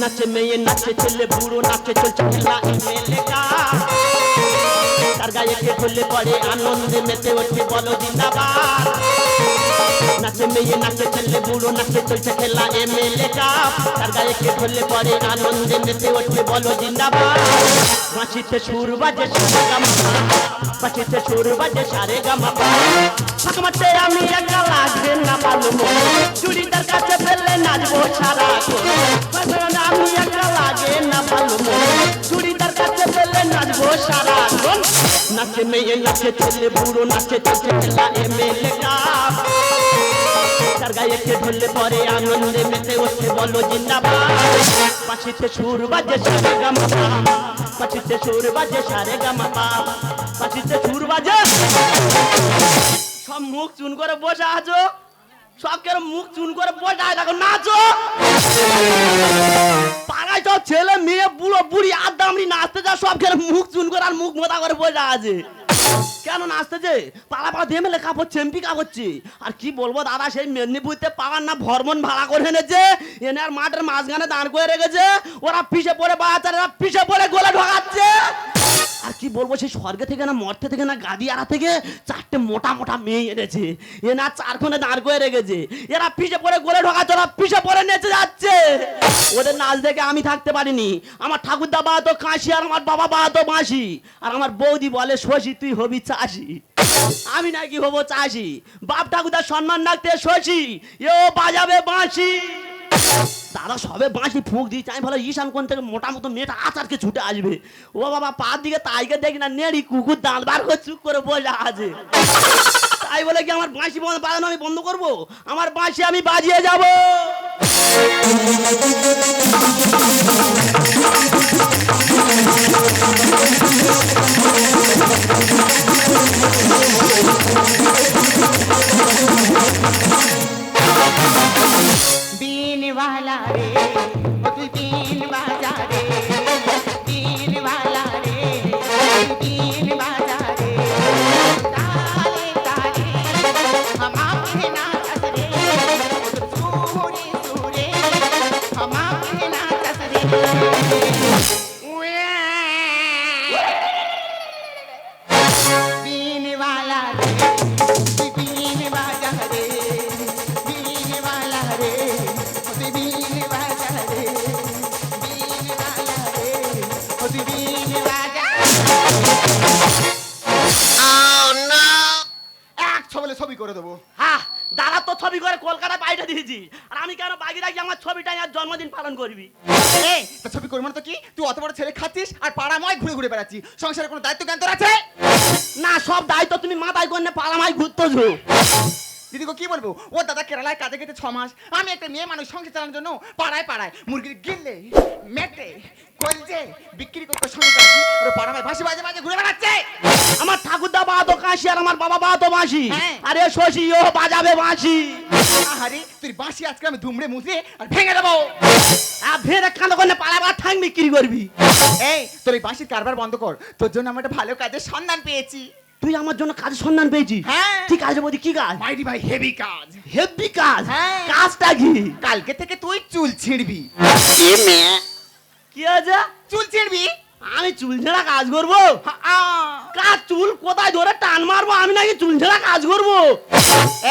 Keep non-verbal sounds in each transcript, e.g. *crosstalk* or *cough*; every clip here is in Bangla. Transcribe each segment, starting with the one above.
নাচে মেয়ে নাচে ছেলে বুড়ো নাচে চলছে খেলা এমএলএ কা তার গায়ে কে ধরলে পড়ে আনন্দে মেতে ওঠে বলো জিন্দাবাদ নাচে মেয়ে নাচে ছেলে বুড়ো নাচে চলছে খেলা এমএলএ কাপ তার গায়ে কে ধরলে পরে আনন্দে মেতে ওঠে বলো জিন্দাবাদ। বাঁচিতে সুর বাজে সারে গামা বাঁচিতে সুর বাজে সারে গামা ফাঁকমাতে আমি একা লাগবে না পালুম। চুড়িদার কাছে ফেললে নাচবো সারা আমি একা লাগে না পালুম। চুড়িদার কাছে ফেললে নাচবো সারা নাচে মেয়ে, নাচে ছেলে বুড়ো, নাচে চলছে খেলা এমএলএ কাপ তার গায়ে কে ধরলে পরে আনন্দে মেতে ওঠে, বলো জিন্দাবাদ। পাখিতে সুর বাজে সারে গামা পাখিতে সুর বাজে সারে গামা পাখিতে সুর বাজে সব মুখ চুন করে বসে আছো? সব কেন মুখ চুন করে বসে আছে দেখো নাচো। পাড়ায় সব ছেলে মেয়ে, বুড়ো বুড়ি আদামড়ি নাচতে যা সব কেন মুখ চুন করে আর মুখ মোটা করে বসে আছে। কেন নাচতেছে? পালা পালা দিয়ে মেলে কাপড় চেম্পি কাপড়ছি আর কি বলব দাদা, সেই মেদিনীপুরতে পাওয়ার না ভরমন ভাড়া করে এনেছে। এনে আর মাঠের মাঝখানে দাঁড় করে রেখেছে। ওরা পিছে পড়ে বাচ্চারা পিছে পড়ে গোলে ঢোকাচ্ছে। আর কি বলব, সেই স্বর্গে থেকে না, মর্তে থেকে না গাদি আড়া থেকে চারটে মোটা মোটা মেয়ে এনেছে। এ না চারখানে দাঁড় করে রেখেছে। এরা পিছে পড়ে গোলে ঢোকাচ্ছে ওরা পিছে পড়ে নেচে যাচ্ছে। ওদের নাচ দেখে আমি থাকতে পারিনি। আমার ঠাকুরদা বা তো কাশি আর আমার বাবা বা তো বাঁশি। আর আমার বৌদি বলে, শশী, তুই হবি চাষি। আমি নাকি হব চাষি। বাপ ঠাকুরদার সম্মান রাখতে শশী এ ও বাজাবে বাঁশি। দাদা সবে বাঁশি ফুঁক দিচ্ছে আমি ভালো ঈশান কোন থেকে মোটা মতো মেয়েটা আচারকে ছুটে আসবে? ও বাবা, পার দিকে তাইকে দেখি না, নেড়ি কুকুর দাঁত বার করে চুপ করে বসে আছে। তাই বলে কি, আমার বাঁশি বন্ধ, বাজানো আমি বন্ধ করব? আমার বাঁশি আমি বাজিয়ে যাব। কলকাতায় আর আমি কেন বাকি রাখি আমার ছবিটা আর জন্মদিন পালন করবি? এই তা ছবি করব মানে তো কি? তুই অত বড় ছেলে খাচ্ছিস আর পাড়াময় ঘুরে ঘুরে বেড়াচ্ছি সংসারে কোনো দায়িত্ব জ্ঞান তোর আছে? না সব দায়িত্ব তুমি মাথায় করে পাড়াময় ঘুরতেছো। দিদিকে কি বলব? ও দাদা কেরালায় কাজে গেছে ছ মাস। আমি একটা মেয়ে মানুষ সংসার চালানোর জন্য পাড়ায় পাড়ায় মুরগির গিললে মেটে কলজে বিক্রি করতে শুরু করেছি ওর পাড়ায় ভাসি বাজে বাজে ঘুরে বেড়াচ্ছে। আমার ঠাকুরদা বা তো কাশি আর আমার বাবা বা তো বাঁশি। হ্যাঁ। আরে শশী ও বাজাবে বাঁশি। আহারে তুই বাঁশি আজকে আমি ধুমড়ে মুছে আর ভেঙে দেবো। আর ফের কাঁদো করে পালাবার ঠাং বিক্রি করবি? এই তোর এই বাঁশির কারবার বন্ধ কর। তোর জন্য আমি একটা ভালো কাজের সন্ধান পেয়েছি। তুই আমার জন্য কাজ সন্ধান পেয়েছিস। ঠিক আছে কাজ বলছি কি কাজ? মাইরি ভাই হেভি কাজ। হেভি কাজ? হ্যাঁ। কাজটা কি? কালকে থেকে তুই চুল ছিঁড়বি। কি আছে চুল ছিঁড়বি? আমি চুল ঝেড়া কাজ করব। কাজ চুল কোথায় ধরে টান মারবো? আমি নাকি চুল ঝেড়া কাজ করব?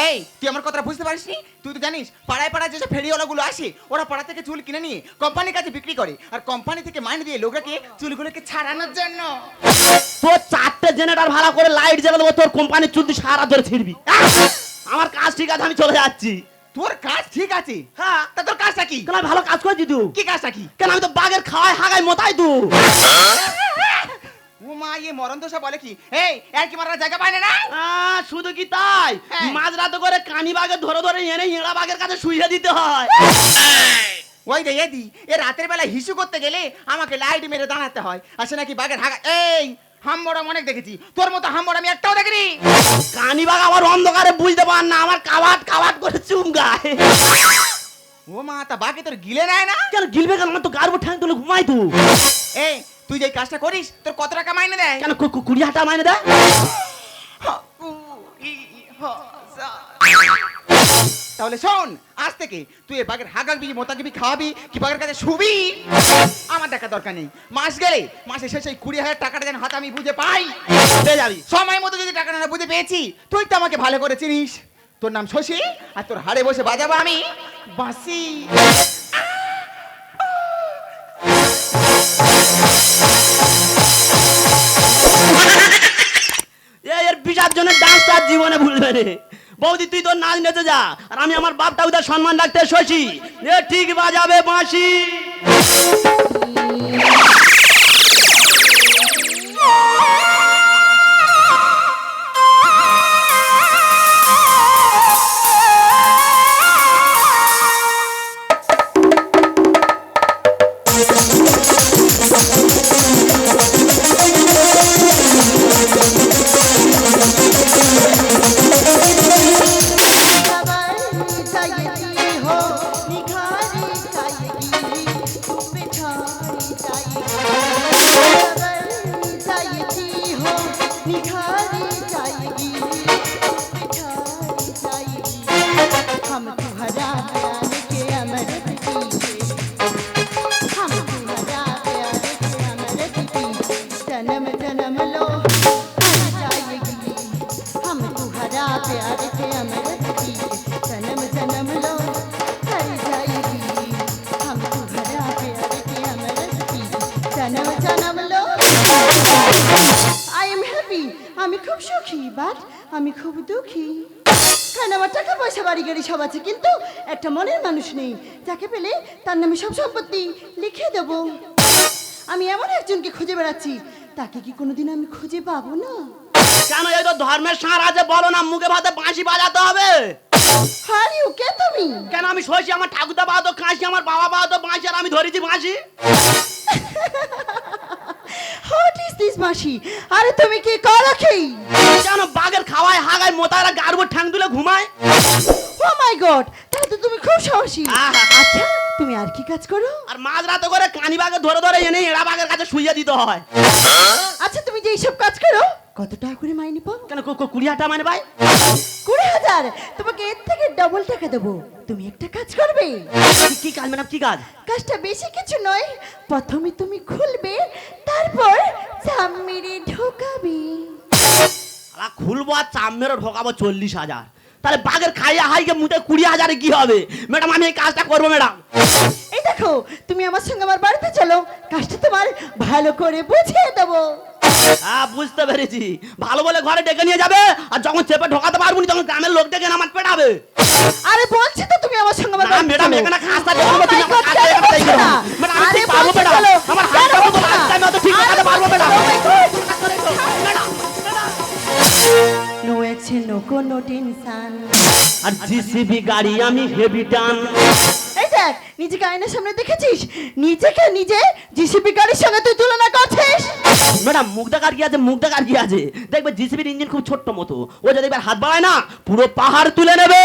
এই তুই আমার কথা বুঝতে পারিসনি? তুই তো জানিস পাড়ায় পাড়ায় যেসব ফেরিওয়ালাগুলো আসে ওরা পাড়া থেকে চুল কিনে নিয়ে কোম্পানির কাছে বিক্রি করে। আর কোম্পানি থেকে মাইনে দিয়ে লোকরাকে চুলগুলোকে ছাড়ানোর জন্য। তোর চারটে জেনারেটর ভাড়া করে লাইট জ্বালা দেবো তোর কোম্পানির চুল তুই সারা ধরে ছিড়বি। আমার কাজ ঠিক আছে আমি চলে যাচ্ছি। তোর কাজ ঠিক আছে। হ্যাঁ। তা তোর কাজটা কি? কেন ভালো কাজ করে তুই কি কাজটা কি? কেন আমি তো বাঘের খাওয়াই হাগাই মোতাই তুই ও মা ইয়ে মরণ দোষা বলে কি? এই আর কি মারার জায়গা পায় না শুধু কি তাই? হ্যাঁ। মাঝরাতে করে কানি বাঘে ধরে ধরে এনে ইঁড়া বাঘের কাছে শুইয়ে দিতে হয়। ওই রে এদি এ রাতের বেলা হিসু করতে গেলে আমাকে লাইট মেরে দাঁড়াতে হয়। আসে নাকি বাঘের হাগা এই হাম্বড়া অনেক দেখেছি। তোর মতো হাম্বড় আমি একটাও দেখিনি। কানি বাঘ আমার অন্ধকারে বুঝতে পার না আমার কাবাট কাবাট করে চুম গায়। ও মা তা বাঘে তোর গিলে নেয় না? কেন গিলবে কেন? আমার তো গার্ব ঠ্যাং তুলে ঘুমাই তুই এই তুই যে কাজটা করিস তোর কত টাকা মাইনে দেয়? কেন কুড়ি হাজার মাইনে দেয়? তাহলে শোন, আজ থেকে তুই এ বাঘের হাগাবি মোতাকিবি খাওয়াবি, কি বাঘের কাছে শুবি? আমার দেখা দরকার নেই। মাস গেলে মাসে শেষে কুড়ি হাজার টাকাটা যেন হাতে আমি বুঝে পাই, পেয়ে যাবি। সময় মতো যদি টাকা না বুঝে পেয়েছি, তুই তো আমাকে ভালো করে চিনিস। তোর নাম শশী, আর তোর হাড়ে বসে বাজাবো আমি। বাঁশি। এর বিশার জন্য ডান্স তার জীবনে ভুলবে রে বৌদি, তুই তোর নাচ নেতে যা, আর আমি আমার বাপটা উদার সম্মান রাখতে শোষি ঠিক বাজাবে বাঁশি। সুখী আমি খুব দুঃখী। কারণ আমার টাকা পয়সা বাড়ি গাড়ি সব আছে কিন্তু একটা মনের মানুষ নেই। যাকে পেলে তার নামে সব সম্পত্তি লিখে দেব। আমি এমন একজনকে খুঁজে বেড়াচ্ছি তাকে কি কোনোদিন আমি খুঁজে পাবো না? কেন এই তো ধর্মের সার আছে বলো না মুখে ভাতে বাঁশি বাজাতে হবে? হারিও কে তুমি? কেন আমি শশী আমার ঠাকুরদা বাহাতো কাশি আমার বাবা বাহাতো বাঁশি আর আমি ধরেছি বাঁশি? *laughs* হোয়াট ইজ দিস মাসি আরে তুমি কি করো কি কেন বাঘের খাওয়ায় হাগায় মোতারা গারবো ঠ্যাং দুলে ঘুমায়? ও মাই গড তাহলে তো তুমি খুব সাহসী। আচ্ছা তুমি আর কি কাজ করো? আর মাঝরাতে করে কানি বাঘে ধরে ধরে এনে এড়া বাঘের কাছে শুইয়ে দিতে হয়। আচ্ছা তুমি যে এইসব কাজ করো কত টাকা করে মাইনে পাও কেন কু- কু- কুড়ি হাজার মানে ভাই? কুড়ি হাজার? তোমাকে এর থেকে ডবল টাকা দেবো। তুমি একটা কাজ করবে। কি- কাজ ম্যাডাম কি কাজ? কাজটা বেশি কিছু নয় প্রথমে তুমি খুলবে তারপর চাপ মেরে ঢোকাবে। আলা খুলবো আর চাপ মেরে ঢোকাবো চল্লিশ হাজার। তাহলে বাঘের খাইয়া হাইকে মুটে কুড়ি হাজারে কি হবে? ম্যাডাম আমি এই কাজটা করব ম্যাডাম। এই দেখো তুমি আমার সঙ্গে আমার বাড়িতে চলো। কাজটা তোমার ভালো করে বুঝিয়ে দেবো। হ্যাঁ বুঝতে পেরেছি। ভালো বলে ঘরে ডেকে নিয়ে যাবে আর যখন চেপে ঢোকাতে পারব না তখন গ্রামের লোক ডেকে আমার পেটাবে। আরে বলছি তো তুমি আমার সঙ্গে ম্যাডাম, এখানে Oh তুমি আমার? ম্যাডাম, আমি পারব, ম্যাডাম। আমার নো কোনো টেনশন আর জিসিবি গাড়ি আমি হেভি টান। এই দেখ নিজেকে আয়নার সামনে দেখেছিস? নিজেকে নিজে জিসিপি গাড়ির সঙ্গে তুই তুলনা করছিস? ম্যাডাম মুখ দেখার কি আছে? মুখ দেখার কি আছে? দেখবে জিসিবির ইঞ্জিন খুব ছোট্ট মতো। ও যদি এবার হাত বাড়ায় না পুরো পাহাড় তুলে নেবে।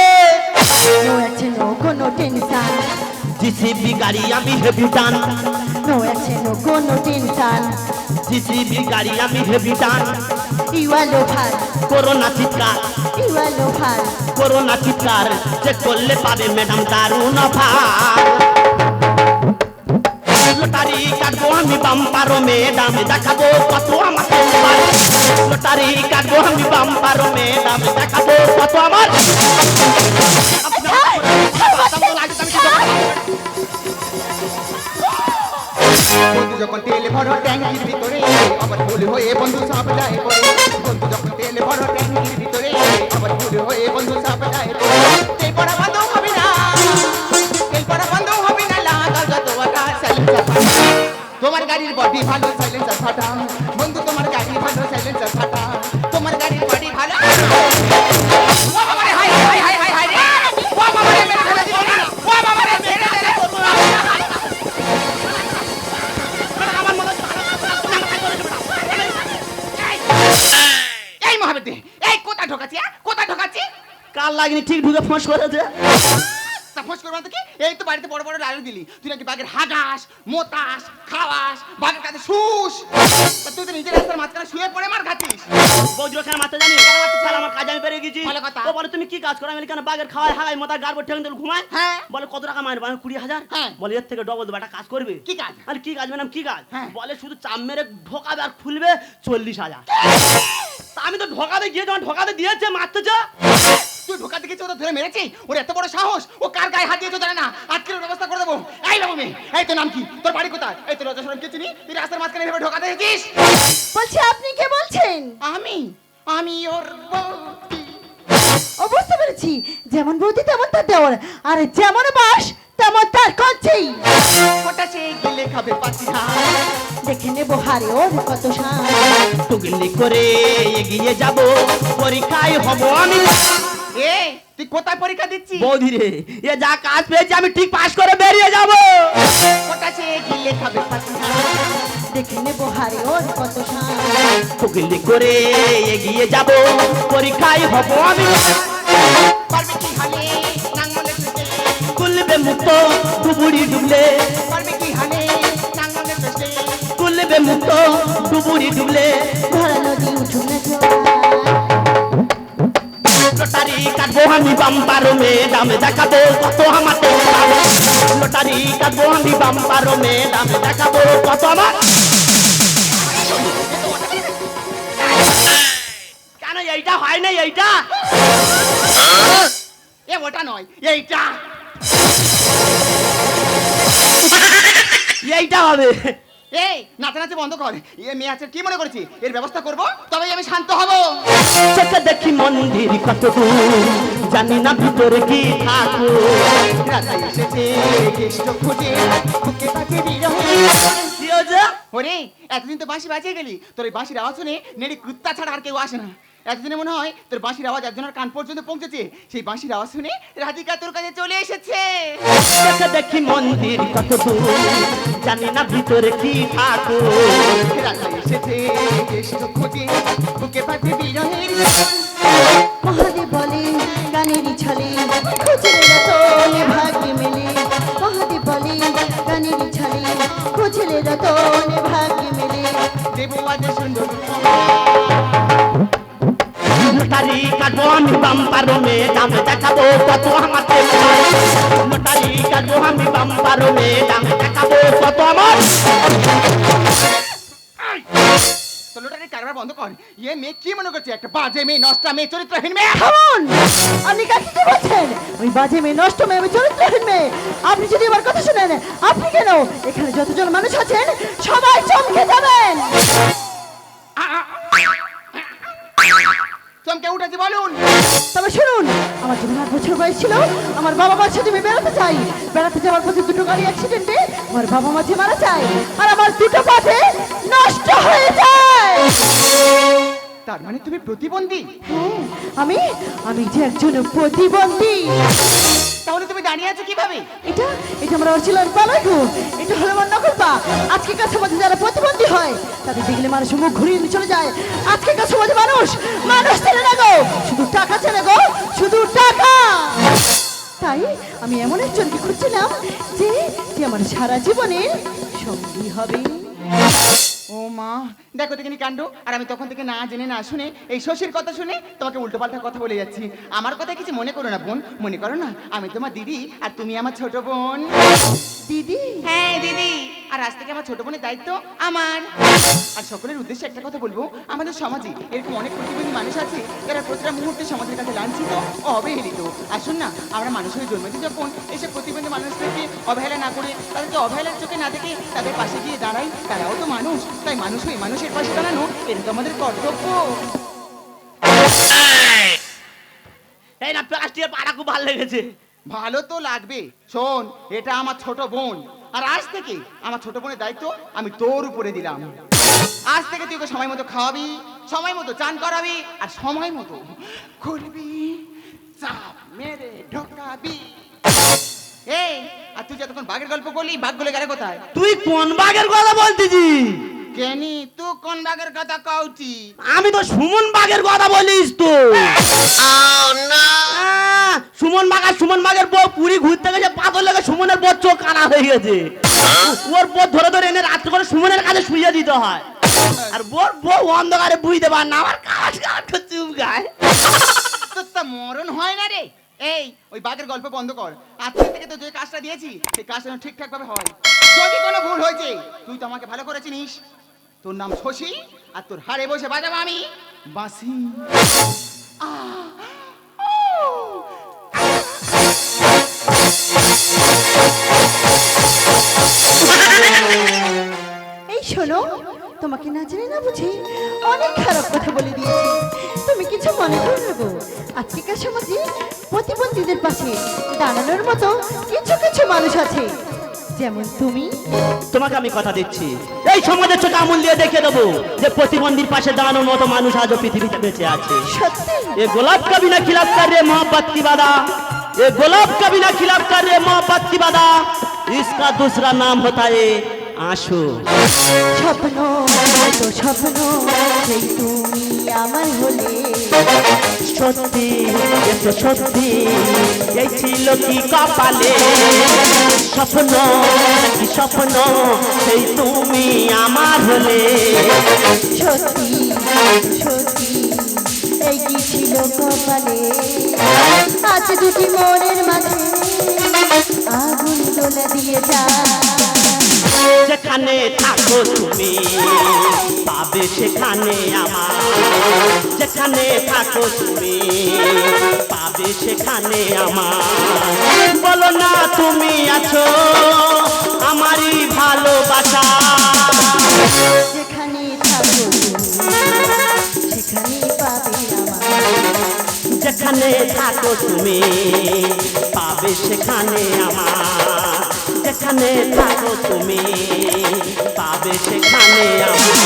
নো অ্যাকশন নো কোনো টেনশন জিসিবি গাড়ি আমি হেভি টান। নো অ্যাকশন নো কোনো টেনশন জিসিবি গাড়ি আমি হেভি টান। আর লোফার করোনা চিৎকার। আর লোফার করোনা চিৎকার করলে পাবে ম্যাডাম দারুণ অফার। লটারি কাটবো আমি বাম্পারো ম্যাডাম দেখাবো কত আমার। লটারি কাটবো আমি বাম্পারো ম্যাডাম দেখাবো কত আমার। বন্ধু যখন তেলে ভরো, ট্যাঙ্কির ভিতরে, আবার ভুল হয়ে বন্ধু সাপ যায় পড়ে। বন্ধু যখন তেলে ভরো, ট্যাঙ্কির ভিতরে, আবার ভুল হয়ে বন্ধু সাপ যায় পড়ে। তেল পড়া বন্ধ হবে না, তেল পড়া বন্ধ হবে না, লাগাল যত সাইলেন্সার তোমার গাড়ির বডি ভালো সাইলেন্সার ফাটা। বন্ধু, তোমার গাড়ি ভালো সাইলেন্সার ফাটা। তোমার গাড়ির বডি ভালো। লাগনি ঠিক ঢুকে ফোঁস করেছে। তা ফোঁস করব তো কি? এই তো বাড়িতে বড় বড় ডায়লগ দিলি। তুই নাকি বাঘের হাগাস মোতাস খাওয়াস বাঘের কাছে শুস। তুই তো নিজের রাস্তার মাঝখানে শুয়ে পড়ে মার খাচ্ছিস। বৌদি ওখানে মারতে জানি তাহলে আমার কাজ আমি পেরে গেছি। ভালো কথা। ও বলে তুমি কি কাজ করো? আমি কেন বাঘের খাওয়াই হাগাই মাথা গাড় ঠেং দিল ঘুমায়? হ্যাঁ। বলে কত টাকা মারবে আমি কুড়ি হাজার? হ্যাঁ। বলে এর থেকে ডবল দেবে একটা কাজ করবে? কি কাজ? আরে কি কাজ? ম্যাডাম কি কাজ? হ্যাঁ। বলে শুধু চাপ মেরে ঢোকাবে আর খুলবে চল্লিশ হাজার। আমি তো ঢোকাতে গিয়ে যখন ঢোকাতে দিয়েছে মারতেছে। তুই ঢোকা দিকে ওটা ধরে মেরেছি? ওর এত বড় সাহস? ও কার গায়ে হাত দিয়েছ জানে না। আজকের ওর ব্যবস্থা করে দেবো। এই মেয়ে এই তোর নাম কি? তোর বাড়ি কোথায়? এই তোর রজসরম কে চিনি? তুই রাস্তার মাঝখানে এভাবে ঢোকাতে এসেছিস? বলছি আপনি কে বলছেন? আমি আমি ওর। ও বুঝতে পেরেছি। যেমন বৌদি তেমন তার দেওয়ার আর যেমন বাস তেমন তার কঞ্চি। ওটা সে গেলে খাবে পাতি দেখে নেব হারে ওর কত শান টুগলি করে এগিয়ে যাব। পরীক্ষায় হব আমি। এ তুই কোথায় পরীক্ষা দিচ্ছিস? বৌদি রে এ যা কাজ পেয়েছি আমি ঠিক পাস করে বেরিয়ে যাব। সে গেলে খাবে দেখে নেব হারে ওর কত টুগলি করে এগিয়ে যাব পরীক্ষায় হব আমি। পারবে কি হালে নাঙ্গলে খুলবে মুক্ত ডুবুরি ডুবলে। পারবে কি হালে নাঙ্গলে খুলবে মুক্ত ডুবুরি ডুবলে। নদী উঠুন না। লটারি কাটবো আমি বাম্পারো মে দামে দেখাবো কত আমার লটারি কাটবো আমি বাম্পারো মে দামে দেখাবো কত আমার। কেন এইটা হয় না এইটা? এ, ওটা নয়, এইটা। এইটা হবে। এই নাচানাচি বন্ধ কর। এ, মেয়ে আছে, কি মনে করছি এর ব্যবস্থা করব, তবেই আমি শান্ত হব। চোখে দেখি মন্দির কত জানি না ভিতরে কি ঠাকুর। ওরে, এতদিন তো বাঁশি বাজিয়ে গেলি। তোর এই বাঁশির আওয়াজ শুনে নেড়ি কুত্তা ছাড়া আর কেউ আসে না। এতদিনে মনে হয় তোর বাঁশির আওয়াজ একজনের কান পর্যন্ত পৌঁছেছে। সেই বাঁশির আওয়াজ শুনে রাধিকা তোর কাছে চলে এসেছে। দেখি মন্দির কত দূর জানি না ভিতরে কি ঠাকুর। রাধা এসেছে কেষ্ট খুঁজে বুকে পাখি বিরহের কত আমার কাটবো আমি কি মনে করছে একটা বাজে মেয়ে নষ্টা মেয়ে চরিত্রহীন মেয়ে থামুন আপনি কাকে কি বলছেন ওই বাজে মেয়ে নষ্ট মেয়ে আমি চরিত্রহীন মেয়ে আপনি যদি আমার কথা শুনেন আপনি কেন এখানে যতজন মানুষ আছেন সবাই চমকে যাবেন আমার যখন আট বছর বয়স ছিল। আমার বাবা মার সাথে আমি বেড়াতে চাই। বেড়াতে যাওয়ার পথে দুটো গাড়ি অ্যাক্সিডেন্টে আমার বাবা মাঝে মারা যায় আর আমার দুটো পথে নষ্ট হয়ে যায়। তার মানে তুমি প্রতিবন্ধী? হ্যাঁ, আমি আমি যে একজন প্রতিবন্ধী। দাঁড়িয়ে আছো কীভাবে? এটা এটা আমার অরিজিনাল পালাগো এটা হলো আমার নকল পা আজকে কাছে মধ্যে যারা প্রতিবন্ধী হয়, তাদের দেখলে মানুষ মুখ ঘুরিয়ে চলে যায়। আজকে কাছে মধ্যে মানুষ মানুষ ছেড়ে না গো। শুধু টাকা ছেড়ে গো, শুধু টাকা। তাই আমি এমন একজনকে খুঁজছিলাম যে আমার সারা জীবনের সঙ্গী হবে। ও মা দেখো দেখিনি কাণ্ড আর আমি তখন থেকে না জেনে না শুনে এই শশীর কথা শুনে তোমাকে উল্টো পাল্টা কথা বলে যাচ্ছি। আমার কথা কিছু মনে করো না বোন মনে করো না আমি তোমার দিদি আর তুমি আমার ছোট বোন। দিদি? হ্যাঁ দিদি। আর আজ থেকে আমার ছোট বোনের দায়িত্ব আমার। আর সকলের উদ্দেশ্যে একটা কথা বলব আমাদের সমাজে এরকম অনেক প্রতিবন্ধী মানুষ আছে যারা প্রতিটা মুহূর্তে সমাজের কাছে লাঞ্ছিত ও অবহেলিত। আসুন না আমরা মানুষ হয়ে জন্মেছি যখন এসব প্রতিবন্ধী মানুষদেরকে অবহেলা না করে তাদেরকে অবহেলার চোখে না দেখে তাদের পাশে গিয়ে দাঁড়াই তারাও তো মানুষ তাই মানুষ হয়ে মানুষের পাশে দাঁড়ানো এটা তো আমাদের কর্তব্য। এই না প্লাস্টিকের পাড়া খুব ভালো লেগেছে। ভালো তো লাগবে শোন এটা আমার ছোট বোন। আর আজ থেকে আমার ছোট বোনের দায়িত্ব আমি তোর উপরে দিলাম। আজ থেকে তুই ওকে সময় মতো খাওয়াবি সময় মতো চান করাবি আর সময় মতো করবি চাপ মেরে ঢোকাবি। এই আর তুই যতক্ষণ বাঘের গল্প করলি বাঘগুলো গেলে কোথায়? তুই কোন বাঘের কথা বলতেছি? কেনি তুই কোন বাঘের কথা কৌছি আমি তো সুমন বাঘের কথা বলিস তো। আহ, সুমন মাগা সুমন মাগের বউ পুরী ঘুরতে গেছে পাথর লেগে সুমনের বউ চোখ কানা হয়ে গেছে। ওর বউ ধরে ধরে এনে রাত্রে করে সুমনের কাছে শুয়ে দিতে হয়। আর বোর বউ অন্ধকারে বুঝতে পার না আমার কাজ করছে উপ গায়ে। তোর তা মরণ হয় না রে। এই ওই বাঘের গল্প বন্ধ কর। আজকে থেকে তো যে কাজটা দিয়েছি সেই কাজটা যেন ঠিকঠাক ভাবে হয়। যদি কোনো ভুল হয়েছে তুই তো আমাকে ভালো করে চিনিস। তোর নাম শশী আর তোর হারে বসে বাজাবো আমি। বাঁশি। আহ, এই শোনো তোমাকে না জানি না বুঝি অনেক খারাপ কথা বলে দিয়েছি। তুমি কিছু মনে করে নেব আজকেকার সমাজে প্রতিবন্ধীদের পাশে দাঁড়ানোর মতো কিছু কিছু মানুষ আছে। যেমন তুমি। তোমাকে আমি কথা দিচ্ছি। এই সমাজের চোখে আমুল দিয়ে দেখে দেবো যে প্রতিবন্ধীর পাশে দাঁড়ানোর মতো মানুষ আজও পৃথিবীতে বেঁচে আছে। এ গোলাপ কবি না খিলাফ কার রে মোহাম্মদ বাদা এ গোলাপ কবি না খিলাফ কার রে মোহাম্মদ কি বাদা इसका दूसरा नाम होता है आंसू স্বপ্ন তো স্বপ্ন সেই তুমি আমার হলে সত্যি এ তো সত্যি এই ছিল কি কপালে স্বপ্ন কি স্বপ্ন সেই তুমি আমার হলে সত্যি সত্যি এই কি ছিল কপালে? আজ দুটি মনের মাঝে আগুন জ্বলে দিয়ে যা যেখানে থাকো তুমি, পাবে সেখানে আমার। যেখানে থাকো তুমি, পাবে সেখানে আমার। বলো না, তুমি আছো আমারই ভালোবাসা। যেখানে থাকো তুমি। পাবে সেখানে আমার। যেখানে থাকো তুমি পাবে সেখানে আমার।